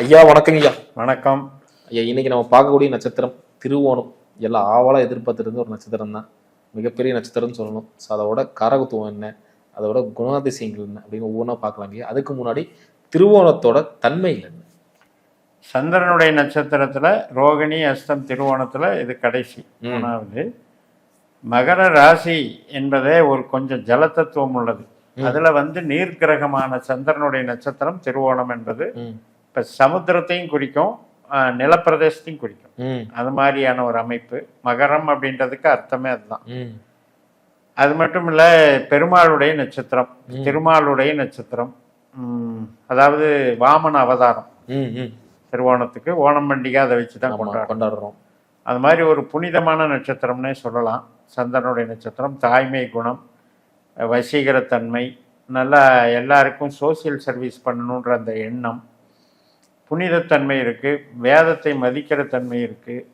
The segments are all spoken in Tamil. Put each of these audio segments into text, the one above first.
ஐயா வணக்கங்க ஐயா. வணக்கம். ஐயா இன்னைக்கு நம்ம பார்க்கக்கூடிய நட்சத்திரம் திருவோணம். எல்லாம் ஆவலா எதிர்பார்த்துட்டு இருந்த ஒரு நட்சத்திரம் தான். மிகப்பெரிய நட்சத்திரம்னு சொல்லணும். ஸோ அதோட காரகத்துவம் என்ன? அதோட குணாதிசயங்கள் என்ன? அப்படின்னு ஒவ்வொன்றா பார்க்கலாம் ஐயா. அதுக்கு முன்னாடி திருவோணத்தோட தன்மைகள் என்ன? சந்திரனுடைய நட்சத்திரத்துல ரோகிணி அஸ்தம் திருவோணத்துல இது கடைசி. மூணாவது மகர ராசி என்பதே ஒரு கொஞ்சம் ஜலத்தத்துவம் உள்ளது. அதுல வந்து நீர் கிரகமான சந்திரனுடைய நட்சத்திரம் திருவோணம் என்பது இப்ப சமுத்திரத்தையும் குறிக்கும் நிலப்பிரதேசத்தையும் குறிக்கும். அது மாதிரியான ஒரு அமைப்பு. மகரம் அப்படின்றதுக்கு அர்த்தமே அதுதான். அது மட்டும் இல்ல பெருமாளுடைய நட்சத்திரம். திருமாலுடைய நட்சத்திரம் அதாவது வாமன அவதாரம். திருவோணத்துக்கு ஓணம் பண்டிகை அதை வச்சு தான் கொண்டாடுறோம். கொண்டாடுறோம். அது மாதிரி ஒரு புனிதமான நட்சத்திரம்னே சொல்லலாம். சந்திரனுடைய நட்சத்திரம் தாய்மை குணம் வசீகரத்தன்மை நல்லா எல்லாருக்கும் சோசியல் சர்வீஸ் பண்ணணுன்ற அந்த எண்ணம். புனிதத்தன்மை இருக்குது வேதத்தை மதிக்கிற தன்மை இருக்குது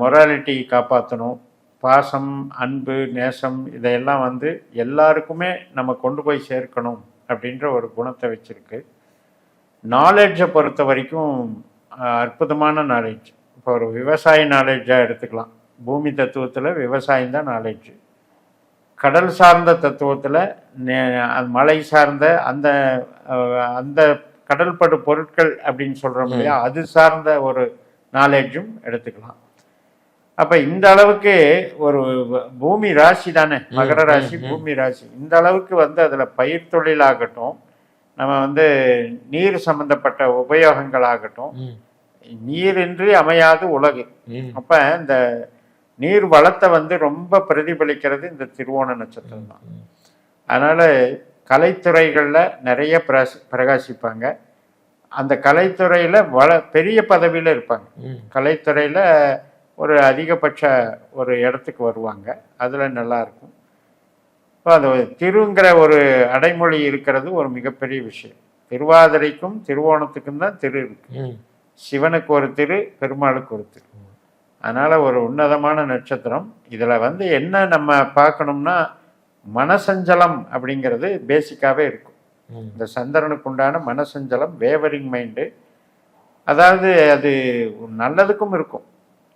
மொராலிட்டி காப்பாற்றணும் பாசம் அன்பு நேசம் இதையெல்லாம் வந்து எல்லாருக்குமே நம்ம கொண்டு போய் சேர்க்கணும் அப்படின்ற ஒரு குணத்தை வச்சுருக்கு. நாலேஜை பொறுத்த வரைக்கும் அற்புதமான நாலேஜ் இப்போ ஒரு விவசாய நாலேஜாக எடுத்துக்கலாம். பூமி தத்துவத்தில் விவசாயம் தான் நாலேஜ் கடல் சார்ந்த தத்துவத்தில் மலை சார்ந்த அந்த அந்த கடல்படு பொருட்கள் அப்படின்னு சொல்கிறோம் இல்லையா அது சார்ந்த ஒரு நாலேஜும் எடுத்துக்கலாம். அப்போ இந்த அளவுக்கு ஒரு பூமி ராசி தானே மகர ராசி. பூமி ராசி. இந்த அளவுக்கு வந்து அதில் பயிர் தொழிலாகட்டும் நம்ம வந்து நீர் சம்பந்தப்பட்ட உபயோகங்கள் ஆகட்டும் ம் நீரின்றி அமையாது உலகு. அப்ப இந்த நீர் வளத்தை வந்து ரொம்ப பிரதிபலிக்கிறது இந்த திருவோண நட்சத்திரம் தான். அதனால கலைத்துறைகளில் நிறைய பிரகாசிப்பாங்க. அந்த கலைத்துறையில் வள பெரிய பதவியில் இருப்பாங்க. கலைத்துறையில் ஒரு அதிகபட்ச ஒரு இடத்துக்கு வருவாங்க. அதில் நல்லா இருக்கும். இப்போ அது திருங்கிற ஒரு அடைமொழி இருக்கிறது ஒரு மிகப்பெரிய விஷயம். திருவாதிரைக்கும் திருவோணத்துக்கும் தான் திரு இருக்கு. சிவனுக்கு ஒரு திரு பெருமாளுக்கு ஒரு திரு. அதனால ஒரு உன்னதமான நட்சத்திரம். இதில் வந்து என்ன நம்ம பார்க்கணும்னா மனசஞ்சலம் அப்படிங்கிறது பேசிக்காகவே இருக்கும். இந்த சந்திரனுக்கு உண்டான மனசஞ்சலம் வேவரிங் மைண்டு அதாவது அது நல்லதுக்கும் இருக்கும்.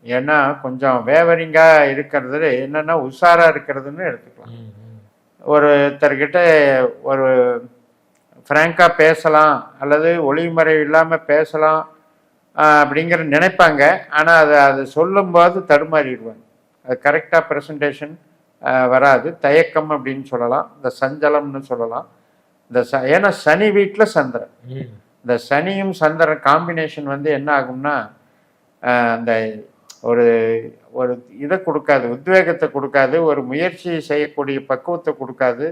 ஏன்னா கொஞ்சம் வேவரிங்காக இருக்கிறது என்னன்னா உஷாரா இருக்கிறதுன்னு எடுத்துக்கலாம். ஒருத்தர்கிட்ட ஒரு ஃப்ராங்காக பேசலாம் அல்லது ஒளிமறைவு இல்லாமல் பேசலாம் அப்படிங்கிற நினைப்பாங்க. ஆனால் அதை அது சொல்லும்போது தடுமாறிடுவாங்க. அது கரெக்டாக ப்ரெசன்டேஷன் வராது. தயக்கம் அப்படின்னு சொல்லலாம். இந்த சஞ்சலம்னு சொல்லலாம். இந்த ச ஏன்னா சனி வீட்டில் சந்திரன். இந்த சனியும் சந்திரன் காம்பினேஷன் வந்து என்ன ஆகும்னா அந்த ஒரு ஒரு இதை கொடுக்காது. உத்வேகத்தை கொடுக்காது. ஒரு முயற்சி செய்யக்கூடிய பக்குவத்தை கொடுக்காது.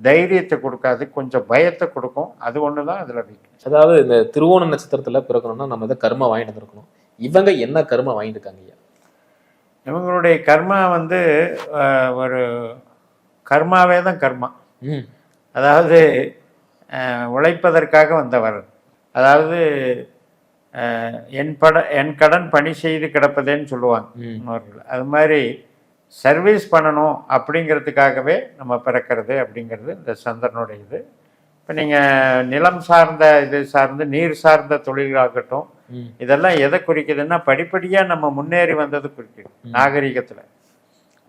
தைரியத்தை கொடுக்காது. கொஞ்சம் பயத்தை கொடுக்கும். அது ஒன்று தான் அதில் அதாவது இந்த திருவோண நட்சத்திரத்துல பிறக்கணும்னா நம்ம இதை கர்மா வாங்கிட்டு வந்திருக்கணும். இவங்க என்ன கர்மா வாங்கிட்டு இருக்காங்க இவங்களுடைய கர்மா வந்து ஒரு கர்மாவே தான் கர்மா. அதாவது உழைப்பதற்காக வந்தவர். அதாவது என் பட என் கடன் பணி செய்து கிடப்பதேன்னு சொல்லுவாங்க. அது மாதிரி சர்வீஸ் பண்ணணும் அப்படிங்கிறதுக்காகவே நம்ம பிறக்கிறது அப்படிங்கிறது இந்த சந்திரனுடைய இது. இப்போ நீங்கள் நிலம் சார்ந்த இது சார்ந்து நீர் சார்ந்த தொழிலாகட்டும் இதெல்லாம் எதை குறிக்குதுன்னா படிப்படியாக நம்ம முன்னேறி வந்தது குறிக்குது நாகரிகத்தில்.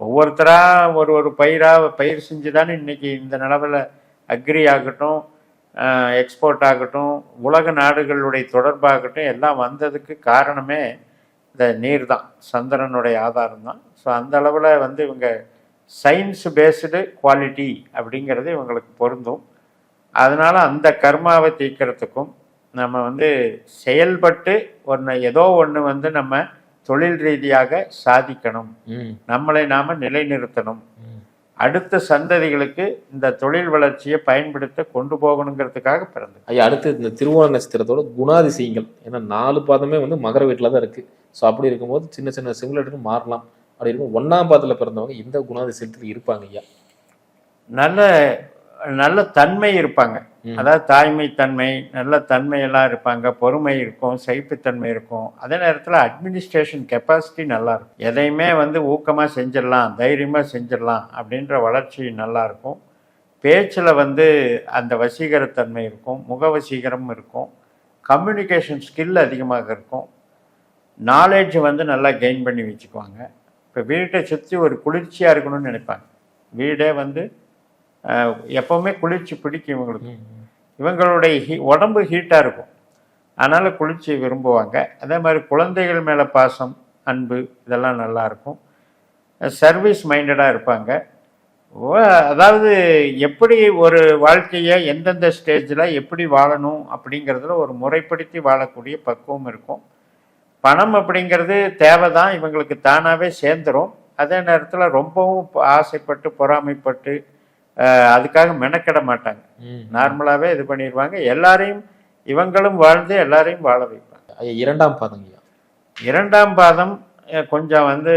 ஒவ்வொருத்தரா ஒரு ஒரு பயிராக பயிர் செஞ்சு தானே இன்னைக்கு இந்த நிலவில் அக்ரி ஆகட்டும் எக்ஸ்போர்ட் ஆகட்டும் உலக நாடுகளுடைய தொடர்பாகட்டும் எல்லாம் வந்ததுக்கு காரணமே இந்த நீர் தான் சந்திரனுடைய ஆதாரம் தான் ஸோ அந்த அளவில் வந்து இவங்க சயின்ஸ் பேஸ்டு குவாலிட்டி அப்படிங்கிறது இவங்களுக்கு பொருந்தும். அதனால அந்த கர்மாவை தீர்க்கறதுக்கும் நம்ம வந்து செயல்பட்டு ஒன்று ஏதோ ஒன்று வந்து நம்ம தொழில் ரீதியாக சாதிக்கணும். நம்மளை நாம நிலைநிறுத்தணும். அடுத்த சந்ததிகளுக்கு இந்த தொழில் வளர்ச்சியை பயன்படுத்த கொண்டு போகணுங்கிறதுக்காக பிறந்தது. ஐயா அடுத்து இந்த திருவோண நட்சத்திரத்தோட குணாதிசயங்கள். ஏன்னா நாலு பாதமே வந்து மகர வீட்டில் தான் இருக்கு. ஸோ அப்படி இருக்கும்போது சின்ன சின்ன சிமுலேட்டர் மாறலாம். அப்படி இருக்கும் ஒன்னாம் பாதத்தில் பிறந்தவங்க இந்த குணாதிசயத்தில் இருப்பாங்க ஐயா. நல்ல நல்ல தன்மை இருப்பாங்க. அதாவது தாய்மை தன்மை நல்ல தன்மையெல்லாம் இருப்பாங்க. பொறுமை இருக்கும் சகிப்புத்தன்மை இருக்கும். அதே நேரத்தில் அட்மினிஸ்ட்ரேஷன் கெப்பாசிட்டி நல்லா இருக்கும். எதையுமே வந்து ஊக்கமாக செஞ்சிடலாம் தைரியமாக செஞ்சிடலாம் அப்படின்ற வளர்ச்சி நல்லா இருக்கும். பேச்சில் வந்து அந்த வசீகரத்தன்மை இருக்கும் முக வசீகரம் இருக்கும். கம்யூனிகேஷன் ஸ்கில் அதிகமாக இருக்கும். நாலேஜ் வந்து நல்லா கெயின் பண்ணி வச்சுக்குவாங்க. இப்போ வீட்டை சுற்றி ஒரு குளிர்ச்சியாக இருக்கணும்னு நினைப்பாங்க. வீடே வந்து எப்பவுமே குளிர்ச்சி பிடிக்கும் இவங்களுக்கு. இவங்களுடைய ஹீ உடம்பு ஹீட்டாக இருக்கும். அதனால் குளிர்ச்சி விரும்புவாங்க. அதே மாதிரி குழந்தைகள் மேலே பாசம் அன்பு இதெல்லாம் நல்லா இருக்கும். சர்வீஸ் மைண்டடாக இருப்பாங்க. அதாவது எப்படி ஒரு வாழ்க்கையை எந்தெந்த ஸ்டேஜில் எப்படி வாழணும் அப்படிங்கிறதுல ஒரு முறைப்படுத்தி வாழக்கூடிய பக்குவம் இருக்கும். பணம் அப்படிங்கிறது தேவை தான் இவங்களுக்கு தானாகவே சேர்ந்துரும். அதே நேரத்தில் ரொம்பவும் ஆசைப்பட்டு பொறாமைப்பட்டு அதுக்காக மெனக்கெட மாட்டாங்க. நார்மலாகவே இது பண்ணிடுவாங்க எல்லாரையும் இவங்களும் வாழ்ந்து எல்லாரையும் வாழ வைப்பாங்க. இரண்டாம் பாதம் இரண்டாம் பாதம் கொஞ்சம் வந்து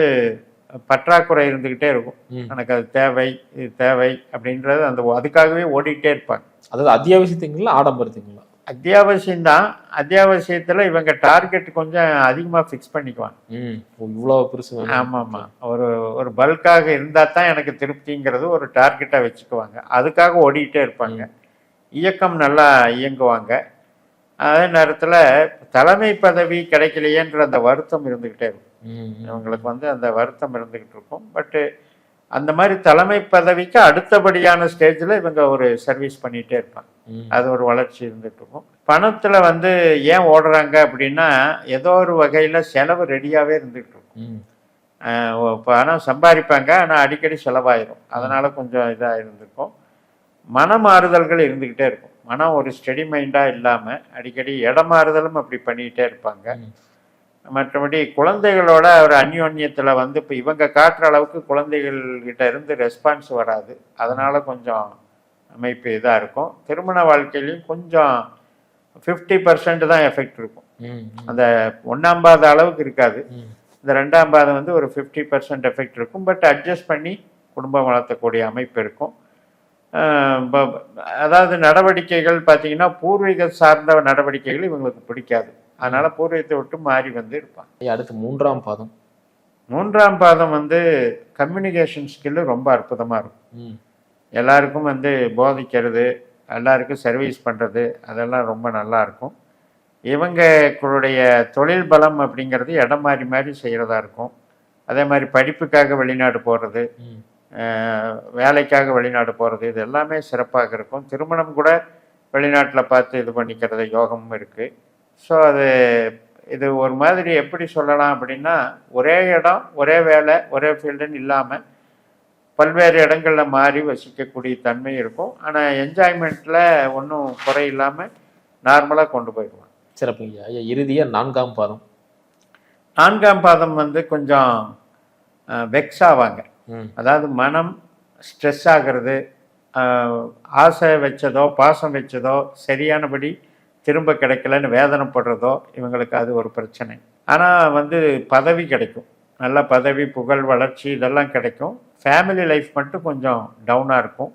பற்றாக்குறை இருந்துக்கிட்டே இருக்கும். எனக்கு அது தேவை இது தேவை அப்படின்றது அந்த அதுக்காகவே ஓடிட்டே இருப்பாங்க. அதாவது அத்தியாவசியத்துங்களா ஆடம்பரத்துங்களா அத்தியாவசியம்தான். அத்தியாவசியத்தில் இவங்க டார்கெட் கொஞ்சம் அதிகமாக ஃபிக்ஸ் பண்ணிக்குவாங்க. ம் இவ்வளோ பெருசு. ஆமாம் ஆமாம் ஒரு ஒரு பல்காக இருந்தால் தான் எனக்கு திருப்திங்கிறது ஒரு டார்கெட்டாக வச்சுக்குவாங்க. அதுக்காக ஓடிக்கிட்டே இருப்பாங்க. இயக்கம் நல்லா இயங்குவாங்க. அதே நேரத்தில் தலைமை பதவி கிடைக்கலையேன்ற அந்த வருத்தம் இருந்துக்கிட்டே இருக்கும். இவங்களுக்கு வந்து அந்த வருத்தம் இருந்துக்கிட்டு இருக்கும். பட்டு அந்த மாதிரி தலைமை பதவிக்கு அடுத்தபடியான ஸ்டேஜில் இவங்க ஒரு சர்வீஸ் பண்ணிகிட்டே இருப்பாங்க. அது ஒரு வளர்ச்சி இருந்துட்டு இருக்கும். பணத்தில் வந்து ஏன் ஓடுறாங்க அப்படின்னா ஏதோ ஒரு வகையில் செலவு ரெடியாகவே இருந்துகிட்டு இருக்கும். பணம் சம்பாதிப்பாங்க ஆனால் அடிக்கடி செலவாயிரும். அதனால் கொஞ்சம் இதாக இருந்திருக்கும். மன மாறுதல்கள் இருந்துக்கிட்டே இருக்கும். மனம் ஒரு ஸ்டெடி மைண்டாக இல்லாமல் அடிக்கடி இடமாறுதலும் அப்படி பண்ணிக்கிட்டே இருப்பாங்க. மற்றபடி குழந்தைகளோட ஒரு அந்யோன்யத்தில் வந்து இப்போ இவங்க காட்டுற அளவுக்கு குழந்தைகள் கிட்ட இருந்து ரெஸ்பான்ஸ் வராது. அதனால் கொஞ்சம் அமைப்பு இதாக இருக்கும். திருமண வாழ்க்கையிலையும் கொஞ்சம் ஃபிஃப்டி பர்சன்ட் தான் எஃபெக்ட் இருக்கும். அந்த ஒன்றாம் பாத அளவுக்கு இருக்காது. இந்த ரெண்டாம் பாதம் வந்து ஒரு ஃபிஃப்டி பர்சன்ட் எஃபெக்ட் இருக்கும். பட் அட்ஜஸ்ட் பண்ணி குடும்பம் வளர்த்தக்கூடிய அமைப்பு இருக்கும். அதாவது நடவடிக்கைகள் பார்த்தீங்கன்னா பூர்வீக சார்ந்த நடவடிக்கைகள் இவங்களுக்கு பிடிக்காது. அதனால பூர்வீகத்தை விட்டு மாறி வந்து இருப்பாங்க. அடுத்து மூன்றாம் பாதம். மூன்றாம் பாதம் வந்து கம்யூனிகேஷன் ஸ்கில்லு ரொம்ப அற்புதமாக இருக்கும். எல்லாருக்கும் வந்து போதிக்கிறது எல்லாருக்கும் சர்வீஸ் பண்ணுறது அதெல்லாம் ரொம்ப நல்லா இருக்கும். இவங்களுடைய தொழில் பலம் அப்படிங்கிறது இடம் மாறி மாறி செய்கிறதா இருக்கும். அதே மாதிரி படிப்புக்காக வெளிநாடு போகிறது. வேலைக்காக வெளிநாடு போகிறது இது எல்லாமே சிறப்பாக இருக்கும். திருமணம் கூட வெளிநாட்டில் பார்த்து இது பண்ணிக்கிறது யோகமும் இருக்குது ஸோ அது இது ஒரு மாதிரி எப்படி சொல்லலாம் அப்படின்னா ஒரே இடம் ஒரே வேலை ஒரே ஃபீல்டுன்னு இல்லாமல் பல்வேறு இடங்களில் மாறி வசிக்கக்கூடிய தன்மை இருக்கும். ஆனால் என்ஜாய்மெண்ட்டில் ஒன்றும் குறை இல்லாமல் நார்மலாக கொண்டு போயிடுவாங்க. சிறப்பு ஐயா. ஐயா இறுதியா நான்காம் பாதம். நான்காம் பாதம் வந்து கொஞ்சம் வெக்ஸ் ஆவாங்க. அதாவது மனம் ஸ்ட்ரெஸ் ஆகிறது ஆசை வச்சதோ பாசம் வச்சதோ சரியானபடி திரும்ப கிடைக்கலன்னு வேதனைப்படுறதோ இவங்களுக்கு அது ஒரு பிரச்சனை. ஆனால் வந்து பதவி கிடைக்கும். நல்ல பதவி புகழ் வளர்ச்சி இதெல்லாம் கிடைக்கும் ஃபேமிலி லைஃப் மட்டும் கொஞ்சம் டவுனாக இருக்கும்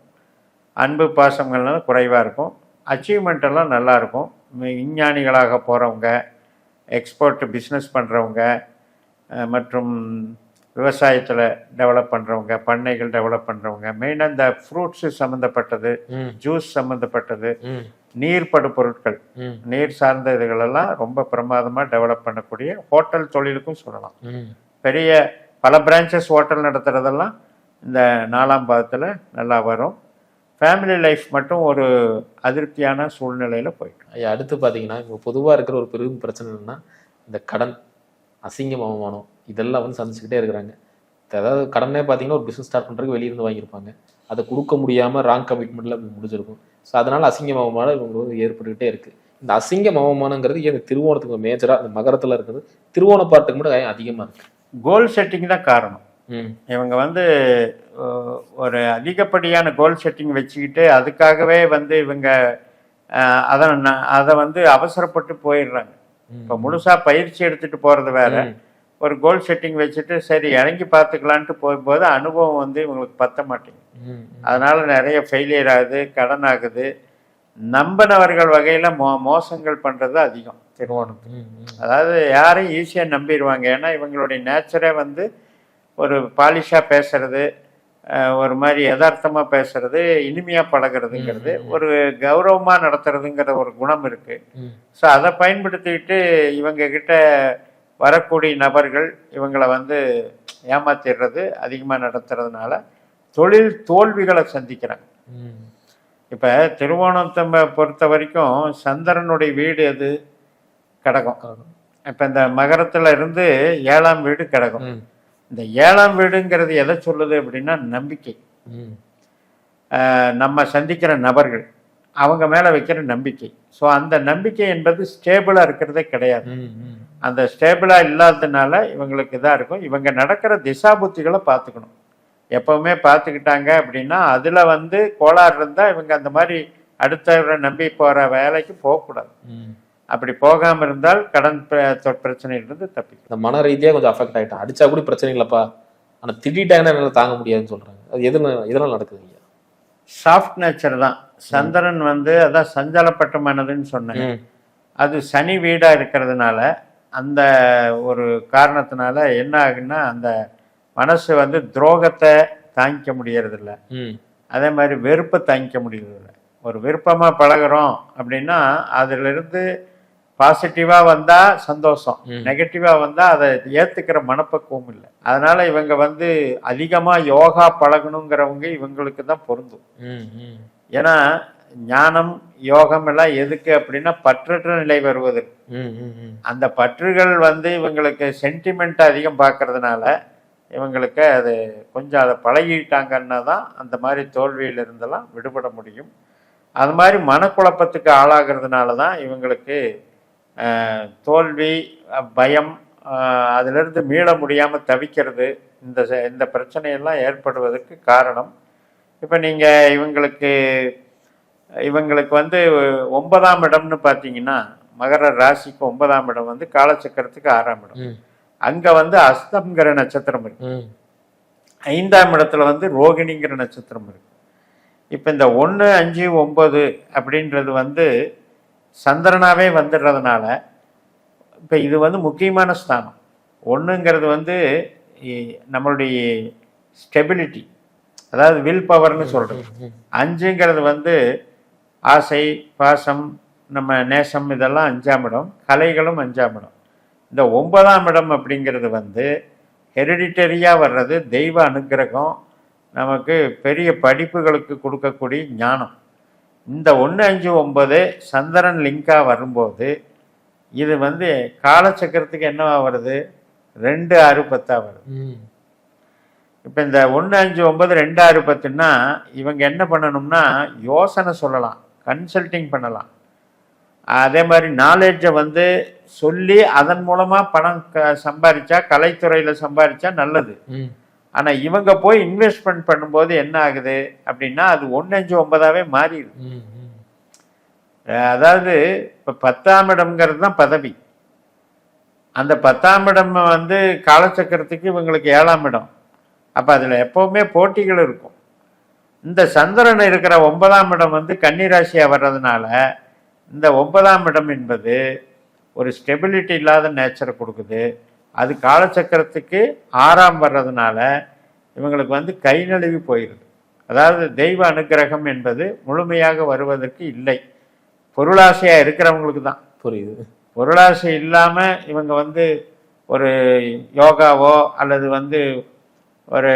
அன்பு பாசங்கள்லாம் குறைவாக இருக்கும் அச்சீவ்மெண்ட் எல்லாம் நல்லா இருக்கும் விஞ்ஞானிகளாக போகிறவங்க எக்ஸ்போர்ட் பிஸ்னஸ் பண்ணுறவங்க மற்றும் விவசாயத்தில் டெவலப் பண்ணுறவங்க பண்ணைகள் டெவலப் பண்ணுறவங்க மெயினாக இந்த ஃப்ரூட்ஸு சம்மந்தப்பட்டது. ஜூஸ் சம்மந்தப்பட்டது ம். நீர்ப்படு பொருட்கள். நீர் சார்ந்த இதுகளெல்லாம் ரொம்ப பிரமாதமாக டெவலப் பண்ணக்கூடிய ஹோட்டல் தொழிலுக்கும் சொல்லலாம். பெரிய பல பிரான்ச்சஸ் ஹோட்டல் நடத்துகிறதெல்லாம் இந்த நாலாம் பாதத்தில் நல்லா வரும். ஃபேமிலி லைஃப் மட்டும் ஒரு அதிருப்தியான சூழ்நிலையில் போயிட்டு ஐயா அடுத்து பார்த்தீங்கன்னா இப்போ பொதுவாக இருக்கிற ஒரு பெரும் பிரச்சனை என்னென்னா இந்த கடன் அசிங்கம் அவமானம் இதெல்லாம் வந்து சந்திச்சுக்கிட்டே இருக்கிறாங்க. அதாவது கடனே பார்த்தீங்கன்னா ஒரு பிஸ்னஸ் ஸ்டார்ட் பண்ணுறதுக்கு வெளியிருந்து வாங்கியிருப்பாங்க. அதை கொடுக்க முடியாமல் ராங் கமிட்மெண்ட்டில் முடிஞ்சிருக்கும். ஸோ அதனால் அசிங்கம் அவமானம் இவங்களுக்கு வந்து ஏற்பட்டுக்கிட்டே இருக்குது இந்த அசிங்கம் அவமானங்கிறது ஏன் திருவோணத்துக்கு மேஜராக இந்த மகரத்தில் இருக்குது? திருவோணப்பாட்டுக்கு மட்டும் ஏன் அதிகமாக இருக்குது கோல் செட்டிங் தான் காரணம். இவங்க வந்து ஒரு அதிகப்படியான கோல் செட்டிங் வச்சுக்கிட்டு அதுக்காகவே வந்து இவங்க அதை அதை வந்து அவசரப்பட்டு போயிடுறாங்க. இப்போ முழுசா பயிற்சி எடுத்துட்டு போறது வேற. ஒரு கோல் செட்டிங் வச்சுட்டு சரி இறங்கி பார்த்துக்கலான்ட்டு போகும்போது அனுபவம் வந்து இவங்களுக்கு பத்த மாட்டேங்குது. அதனால நிறைய ஃபெயிலியர் ஆகுது கடன் ஆகுது. நம்பினவர்கள் வகையில் மோ மோசங்கள் பண்ணுறது அதிகம். ம். அதாவது யாரையும் ஈஸியாக நம்பிடுவாங்க ஏன்னா இவங்களுடைய நேச்சரே வந்து ஒரு பாலிஷாக பேசுறது ஒரு மாதிரி யதார்த்தமா பேசுறது இனிமையா பழகுறதுங்கிறது. ஒரு கௌரவமா நடத்துறதுங்கிற ஒரு குணம் இருக்கு ம். ஸோ அதை பயன்படுத்திக்கிட்டு இவங்க கிட்ட வரக்கூடிய நபர்கள் இவங்களை வந்து ஏமாத்திடுறது அதிகமாக நடத்துறதுனால தொழில் தோல்விகளை சந்திக்கிறாங்க. இப்போ திருவோணத்தை பொறுத்த வரைக்கும் சந்திரனுடைய வீடு எது? கடகம். கடகம். இப்போ இந்த மகரத்துல இருந்து ஏழாம் வீடு கடகம். ம். இந்த ஏழாம் வீடுங்கிறது எதை சொல்லுது அப்படின்னா நம்பிக்கை. நம்ம சந்திக்கிற நபர்கள் அவங்க மேலே வைக்கிற நம்பிக்கை. ஸோ அந்த நம்பிக்கை என்பது ஸ்டேபிளாக இருக்கிறதே கிடையாது. அந்த ஸ்டேபிளாக இல்லாததுனால இவங்களுக்கு இதாக இருக்கும். இவங்க நடக்கிற திசாபுத்திகளை பார்த்துக்கணும். எப்பவுமே பார்த்துக்கிட்டாங்க அப்படின்னா அதில் வந்து கோளாறு இருந்தால் இவங்க அந்த மாதிரி அடுத்தவரை நம்பி போகிற வேலைக்கு போகக்கூடாது. அப்படி போகாமல் இருந்தால் கடன் பிரச்சனையிலிருந்து தப்பிக்கும். இந்த மன ரீதியா கொஞ்சம் அஃபெக்ட் ஆயிட்டேன். அடிச்சா கூட பிரச்சனை இல்லப்பா. ஆனா திட்டிட்டாங்கன்னா என்னால தாங்க முடியாதுன்னு சொல்றாங்க. அது எது இதெல்லாம் நடக்குது ஐயா? சாஃப்ட் நேச்சர் தான். சந்திரன் வந்து அதான் சஞ்சலப்பட்ட மனதுன்னு சொன்னேன். அது சனி வீடாக இருக்கிறதுனால அந்த ஒரு காரணத்தினால என்ன ஆகுன்னா அந்த மனசு வந்து துரோகத்தை தாங்கிக்க முடியறதில்ல. அதே மாதிரி வெறுப்பை தாங்கிக்க முடியறதில்ல ஒரு விருப்பமாக பழகுறோம் அப்படின்னா அதிலிருந்து பாசிட்டிவாக வந்தால் சந்தோஷம். நெகட்டிவாக வந்தால் அதை ஏற்றுக்கிற மனப்பக்குவம் இல்லை அதனால இவங்க வந்து அதிகமாக யோகா பழகணுங்கிறவங்க இவங்களுக்கு தான் பொருந்தும். ஏன்னா ஞானம் யோகம் எல்லாம் எதுக்கு அப்படின்னா பற்றற்ற நிலை வருவதற்கு. ம். அந்த பற்றுகள் வந்து இவங்களுக்கு சென்டிமெண்ட் அதிகம் பார்க்கறதுனால இவங்களுக்கு அது கொஞ்சம் அதை பழகிட்டாங்கன்னா தான் அந்த மாதிரி தோல்வியிலிருந்தெல்லாம் விடுபட முடியும். அது மாதிரி மனக்குழப்பத்துக்கு ஆளாகிறதுனால தான் இவங்களுக்கு தோல்வி பயம் அதிலிருந்து மீள முடியாமல் தவிக்கிறது இந்த ச- இந்த பிரச்சனையெல்லாம் ஏற்படுவதற்கு காரணம். இப்போ நீங்கள் இவங்களுக்கு இவங்களுக்கு வந்து ஒன்பதாம் இடம்னு பார்த்தீங்கன்னா மகர ராசிக்கு ஒன்பதாம் இடம் வந்து காலச்சக்கரத்துக்கு ஆறாம் இடம். அங்க வந்து அஸ்தம்ங்கிற நட்சத்திரம் இருக்கு. ஐந்தாம் இடத்துல வந்து ரோகிணிங்கிற நட்சத்திரம் இருக்கு. இப்போ இந்த ஒன்று அஞ்சு ஒன்பது அப்படின்றது வந்து சந்திரனாவே வந்துடுறதுனால இப்போ இது வந்து முக்கியமான ஸ்தானம். ஒன்றுங்கிறது வந்து நம்மளுடைய ஸ்டெபிலிட்டி அதாவது வில் பவர்னு சொல்றது. ம். அஞ்சுங்கிறது வந்து ஆசை பாசம் நம்ம நேசம் இதெல்லாம் அஞ்சாம் இடம் கலைகளும் அஞ்சாம் இடம். இந்த ஒன்பதாம் இடம் அப்படிங்கிறது வந்து ஹெரிடிட்டரியாக வர்றது தெய்வ அனுக்கிரகம் நமக்கு பெரிய படிப்புகளுக்கு கொடுக்கக்கூடிய ஞானம். இந்த ஒன்று அஞ்சு ஒன்பது சந்திரன் லிங்காக வரும்போது இது வந்து காலச்சக்கரத்துக்கு என்னவா வருது? ரெண்டு ஆறு பத்தா வருது. இப்போ இந்த ஒன்று அஞ்சு ஒன்பது ரெண்டு ஆறு பத்துன்னா இவங்க என்ன பண்ணணும்னா யோசனை சொல்லலாம் கன்சல்டிங் பண்ணலாம். அதே மாதிரி நாலேஜை வந்து சொல்லி அதன் மூலமாக பணம் க சம்பாதிச்சா கலைத்துறையில் சம்பாதிச்சா நல்லது. ம். ஆனால் இவங்க போய் இன்வெஸ்ட்மெண்ட் பண்ணும்போது என்ன ஆகுது அப்படின்னா அது ஒன்று அஞ்சு ஒன்பதாவே மாறிடுது. அதாவது இப்போ பத்தாம் இடம்ங்கிறது தான் பதவி. அந்த பத்தாம் இடம் வந்து காலச்சக்கரத்துக்கு இவங்களுக்கு ஏழாம் இடம். அப்போ அதில் எப்போவுமே போட்டிகள் இருக்கும். இந்த சந்திரன் இருக்கிற ஒன்பதாம் இடம் வந்து கன்னிராசியாக வர்றதுனால இந்த ஒன்பதாம் இடம் என்பது ஒரு ஸ்டெபிலிட்டி இல்லாத நேச்சரை கொடுக்குது. அது காலச்சக்கரத்துக்கு ஆறாம் வர்றதுனால இவங்களுக்கு வந்து கை நழுவி போயிடுது அதாவது தெய்வ அனுக்கிரகம் என்பது முழுமையாக வருவதற்கு இல்லை. பொருளாசையாக இருக்கிறவங்களுக்கு தான். புரியுது. பொருளாசை இல்லாமல் இவங்க வந்து ஒரு யோகாவோ அல்லது வந்து ஒரு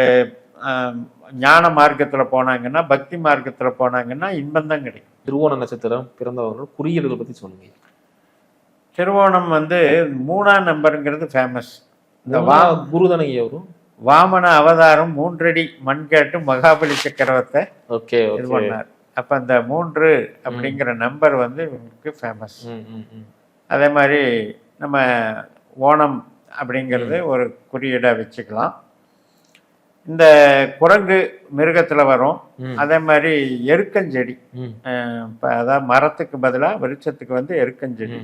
ஞான மார்க்கத்தில் போனாங்கன்னா பக்தி மார்க்கத்தில் போனாங்கன்னா இன்பம் தான் கிடைக்கும். திருவோண நட்சத்திரம் பிறந்தவர்கள் குறியீடுகள் பத்தி சொல்லுங்க. திருவோணம் வந்து மூணாம் நம்பருங்கிறது ஃபேமஸ் இந்த வா மூணா குரு தானே ஐயா வரும் வாமன அவதாரம் மூன்றடி மண் கேட்டு மகாபலி சக்கரவர்த்தை ஓகே இது பண்ணார் அப்போ அந்த மூன்று அப்படிங்கிற நம்பர் வந்து இவங்களுக்கு ஃபேமஸ். அதே மாதிரி நம்ம ஓணம் அப்படிங்கிறது ஒரு குறியீடாக வச்சுக்கலாம். இந்த குரங்கு மிருகத்தில் வரும். அதே மாதிரி எருக்கஞ்செடி. அதாவது மரத்துக்கு பதிலாக விருட்சத்துக்கு வந்து எருக்கஞ்செடி.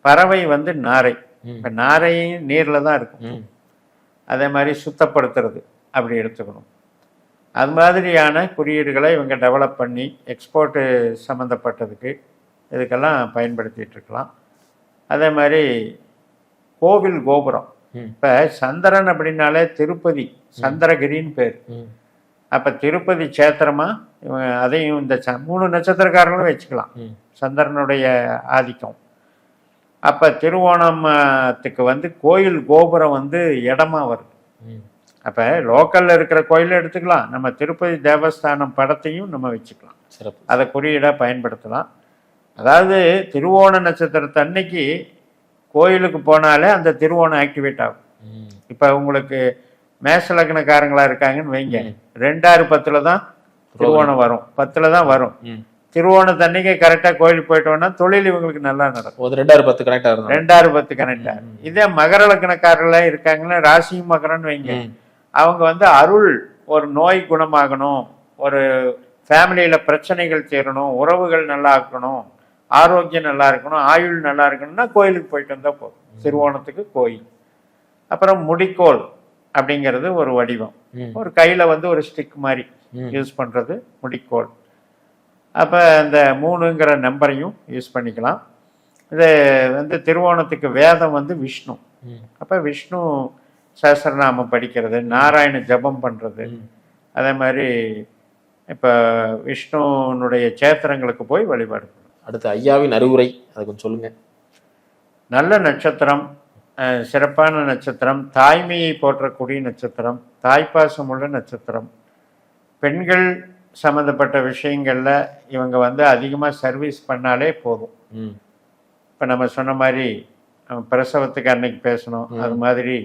பறவை வந்து நாரை. இப்போ நாரையும் நீரில் தான் இருக்கும். அதே மாதிரி சுத்தப்படுத்துறது அப்படி எடுத்துக்கணும் அது மாதிரியான குறியீடுகளை இவங்க டெவலப் பண்ணி எக்ஸ்போர்ட்டு சம்மந்தப்பட்டதுக்கு இதுக்கெல்லாம் பயன்படுத்திட்டு இருக்கலாம் அதே மாதிரி கோவில் கோபுரம். இப்போ சந்திரன் அப்படின்னாலே திருப்பதி சந்திரகிரின்னு பேர். அப்போ திருப்பதி சேத்திரமா இவங்க அதையும் இந்த ச- மூணு நட்சத்திரக்காரங்களும் வச்சுக்கலாம். சந்திரனுடைய ஆதிக்கம் அப்போ திருவோணத்துக்கு வந்து கோயில் கோபுரம் வந்து இடமா வருது. அப்போ லோக்கலில் இருக்கிற கோயிலை எடுத்துக்கலாம். நம்ம திருப்பதி தேவஸ்தானம் படத்தையும் நம்ம வச்சுக்கலாம். அதை குறியீடாக பயன்படுத்தலாம். அதாவது திருவோண நட்சத்திரத்து அன்னைக்கு கோயிலுக்கு போனாலே அந்த திருவோணம் ஆக்டிவேட் ஆகும். இப்போ உங்களுக்கு மேச லக்னக்காரங்களா இருக்காங்கன்னு வைங்க. ம். ரெண்டாறு பத்துல தான் திருவோணம் வரும். பத்துல தான் வரும். ம். திருவோணத்தன்னைக்கு கரெக்டாக கோயிலுக்கு போயிட்டோம்னா தொழில் இவங்களுக்கு நல்லா நடக்கும். ஒரு ரெண்டாயிரம் பத்து கனெக்ட் ஆகுது ரெண்டாறு பத்து கரெக்டா இதே மகர லக்னக்காரர்களா இருக்காங்கன்னா ராசியும் மகரம்னு வைங்க. அவங்க வந்து அருள் ஒரு நோய் குணமாகணும் ஒரு ஃபேமிலியில் பிரச்சனைகள் தீரணும் உறவுகள் நல்லா இருக்கணும் ஆரோக்கியம் நல்லா இருக்கணும் ஆயுள் நல்லா இருக்கணும்னா கோயிலுக்கு போயிட்டு வந்தால் போதும். திருவோணத்துக்கு கோயில். அப்புறம் முடிக்கோல் அப்படிங்கிறது ஒரு வடிவம். ஒரு கையில் வந்து ஒரு ஸ்டிக் மாதிரி. யூஸ் பண்ணுறது முடிக்கோல் அப்போ அந்த மூணுங்கிற நம்பரையும் யூஸ் பண்ணிக்கலாம். இது வந்து திருவோணத்துக்கு வேதம் வந்து விஷ்ணு. அப்போ விஷ்ணு சஹஸ்ரநாமம் படிக்கிறது நாராயண ஜபம் பண்ணுறது. அதே மாதிரி இப்போ விஷ்ணுனுடைய சேத்திரங்களுக்கு போய் வழிபாடு அடுத்து ஐயாவின் அறிவுரை அதை கொஞ்சம் சொல்லுங்க. நல்ல நட்சத்திரம் சிறப்பான நட்சத்திரம் தாய்மையை போற்றக்கூடிய நட்சத்திரம் தாய்ப்பாசம் உள்ள நட்சத்திரம் பெண்கள் சம்மந்தப்பட்ட விஷயங்களில் இவங்க வந்து அதிகமாக சர்வீஸ் பண்ணாலே போதும். ம். இப்போ நம்ம சொன்ன மாதிரி அஹ், பிரசவத்துக்கு அன்னைக்கு பேசணும். அது மாதிரி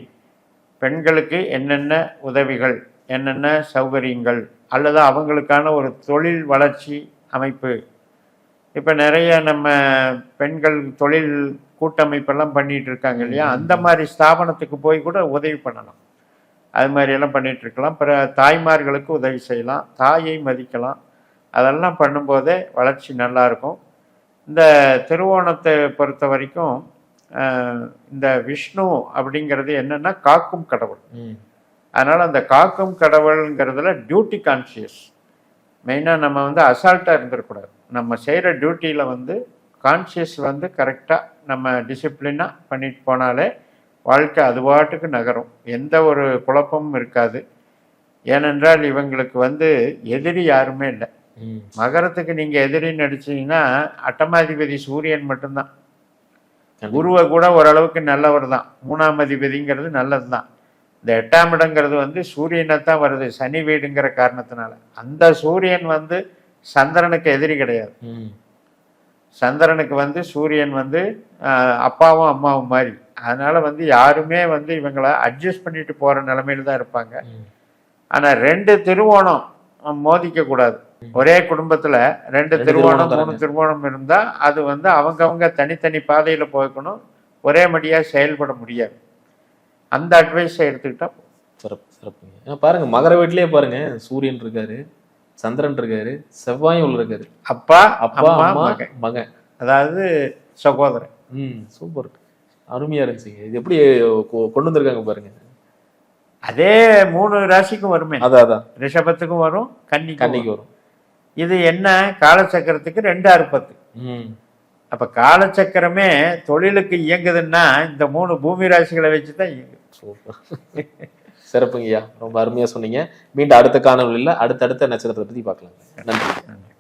பெண்களுக்கு என்னென்ன உதவிகள் என்னென்ன சௌகரியங்கள் அல்லது அவங்களுக்கான ஒரு தொழில் வளர்ச்சி அமைப்பு. இப்போ நிறைய நம்ம பெண்கள் தொழில் கூட்டமைப்பெல்லாம் பண்ணிட்டு இருக்காங்க இல்லையா? அந்த மாதிரி ஸ்தாபனத்துக்கு போய் கூட உதவி பண்ணலாம் அது மாதிரி எல்லாம் பண்ணிட்டு இருக்கலாம். பிற தாய்மார்களுக்கு உதவி செய்யலாம். தாயை மதிக்கலாம். அதெல்லாம் பண்ணும்போதே வளர்ச்சி நல்லா இருக்கும். இந்த திருவோணத்தை பொறுத்த வரைக்கும் இந்த விஷ்ணு அப்படிங்கிறது என்னன்னா காக்கும் கடவுள். அதனால் அந்த காக்கும் கடவுளுங்கிறதுல டியூட்டி கான்சியஸ் மெயினாக நம்ம வந்து அசால்ட்டாக இருந்துடக்கூடாது நம்ம செய்கிற டியூட்டியில் வந்து கான்சியஸ் வந்து கரெக்டாக நம்ம டிசிப்ளினாக பண்ணிட்டு போனாலே வாழ்க்கை அது பாட்டுக்கு நகரும். எந்த ஒரு குழப்பமும் இருக்காது. ஏனென்றால் இவங்களுக்கு வந்து எதிரி யாருமே இல்லை. மகரத்துக்கு நீங்கள் எதிரின்னு அடிச்சீங்கன்னா அட்டமாதிபதி சூரியன் மட்டும்தான். குருவை கூட ஓரளவுக்கு நல்லவர் தான். மூணாம் அதிபதிங்கிறது நல்லது தான். இந்த எட்டாம் இடங்கிறது வந்து சூரியனை தான் வருது சனி வீடுங்கிற காரணத்தினால. அந்த சூரியன் வந்து சந்திரனுக்கு எதிரி கிடையாது. சந்திரனுக்கு வந்து சூரியன் வந்து அப்பாவும் அம்மாவும் மாதிரி. அதனால வந்து யாருமே வந்து இவங்களை அட்ஜஸ்ட் பண்ணிட்டு போற நிலைமையில தான் இருப்பாங்க. ஆனா ரெண்டு திருவோணம் மோதிக்க கூடாது. ஒரே குடும்பத்துல ரெண்டு திருவோணம் மூணு திருவோணம் இருந்தா அது வந்து அவங்கவங்க தனித்தனி பாதையில போய்க்கணும். ஒரே மடியா செயல்பட முடியாது. அந்த அட்வைஸை எடுத்துக்கிட்டா. சிறப்பு சிறப்புங்க. ஏன்னா பாருங்க மகர வீட்லயே பாருங்க சூரியன் இருக்காரு. சந்திரன் இருக்காரு செவ்வாயும் உள்ள இருக்காரு. அப்பா அப்பா அம்மா மகன். மகன். அதாவது சகோதரன். ம் சூப்பர். அருமையா இருந்துச்சுங்க. இது எப்படி கொண்டு வந்திருக்காங்க பாருங்க. அதே மூணு ராசிக்கும் வருமே. அதான் அதான். ரிஷபத்துக்கும் வரும் கன்னிக்கும் கன்னிக்கு வரும். இது என்ன? காலச்சக்கரத்துக்கு ரெண்டு அறுபத்து. அப்ப காலச்சக்கரமே தொழிலுக்கு இயங்குதுன்னா இந்த மூணு பூமி ராசிகளை வச்சு தான் இயங்குது சூப்பர். சிறப்புங்கய்யா. ரொம்ப அருமையாக சொன்னீங்க. மீண்டும் அடுத்த காணொலியில் அடுத்தடுத்த நட்சத்திரத்தை பற்றி பார்க்கலாம். நன்றி. நன்றி.